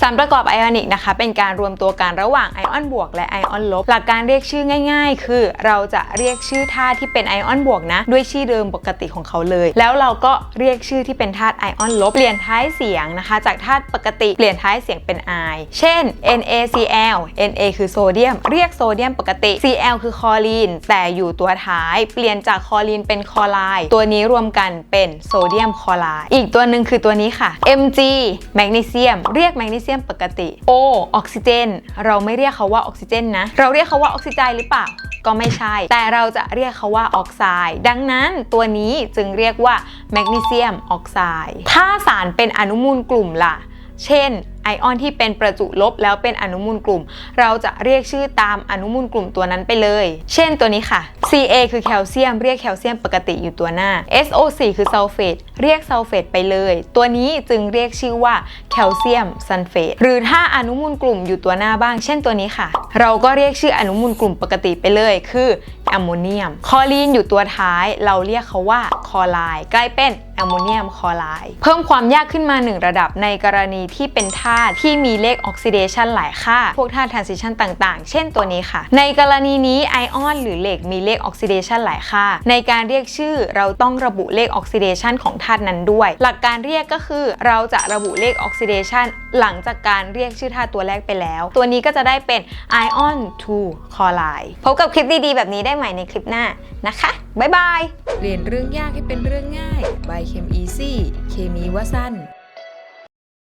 สารประกอบไอออนิกนะคะเป็นการรวมตัวกันระหว่างไอออนบวกและไอออนลบหลักการเรียกชื่อง่าย ๆ คือเราจะเรียกชื่อธาตุที่เป็นไอออนบวกนะ ด้วยชื่อเดิมปกติของเขาเลย แล้วเราก็เรียกชื่อที่เป็นธาตุไอออนลบเปลี่ยนท้ายเสียงนะคะ จากธาตุปกติเปลี่ยนท้ายเสียงเป็น I เช่น NaCl Na คือโซเดียม เรียกโซเดียมปกติ Cl คือคลอรีน แต่อยู่ตัวท้ายเปลี่ยนจากคลอรีนเป็นคลอไรด์ตัวนี้รวมกันเป็นโซเดียมคลอไรด์อีกตัวหนึ่งคือตัวนี้ค่ะ Mg แมกนีเซียมเรียกแมกนีเซียมปกติ O ออกซิเจน เราไม่เรียกเขาว่าออกซิเจนนะ เราเรียกเขาว่าออกซิไจนหรือเปล่า ก็ไม่ใช่ แต่เราจะเรียกเขาว่าออกไซด์ ดังนั้นตัวนี้จึงเรียกว่าแมกนีเซียมออกไซด์ ถ้าสารเป็นอนุมูลกลุ่มล่ะ เช่นไอออนที่เป็นประจุลบแล้วเป็นอนุมูลกลุ่ม เราจะเรียกชื่อตามอนุมูลกลุ่มตัวนั้นไปเลย เช่นตัวนี้ค่ะ Ca คือแคลเซียม เรียกแคลเซียมปกติอยู่ตัวหน้า SO4 คือซัลเฟตเรียกซัลเฟตไปเลย ตัวนี้จึงเรียกชื่อว่าแคลเซียมซัลเฟตหรือถ้าอนุมูลกลุ่มอยู่ตัวหน้าบ้าง เช่นตัวนี้ค่ะ เราก็เรียกชื่ออนุมูลกลุ่มปกติไปเลย คือแอมโมเนียมคลอรีนอยู่ตัวท้าย เราเรียกเขาว่าคลอไรด์ใกล้เป็นแอมโมเนียมคลอไรด์เพิ่มความยากขึ้นมา 1 ระดับในกรณีที่เป็นธาตุที่มีเลขออกซิเดชันหลายค่า พวกธาตุทรานซิชันต่างๆ เช่นตัวนี้ค่ะ ในกรณีนี้ไอออนหรือเหล็กมีเลขออกซิเดชันหลายค่า ในการเรียกชื่อเราต้องระบุเลขออกซิเดชันของธาตุนั้นด้วย หลักการเรียกก็คือเราจะระบุเลขออกซิเดชันหลังจากการเรียกชื่อธาตุตัวแรกไปแล้ว ตัวนี้ก็จะได้เป็นไอออน2คลอไรด์พบกับคลิปดีๆ แบบนี้ได้ใหม่ในคลิปหน้านะคะ บ๊ายบาย เรียนเรื่องยากให้เป็นเรื่องง่าย by Chem Easy เคมีว่าสั้น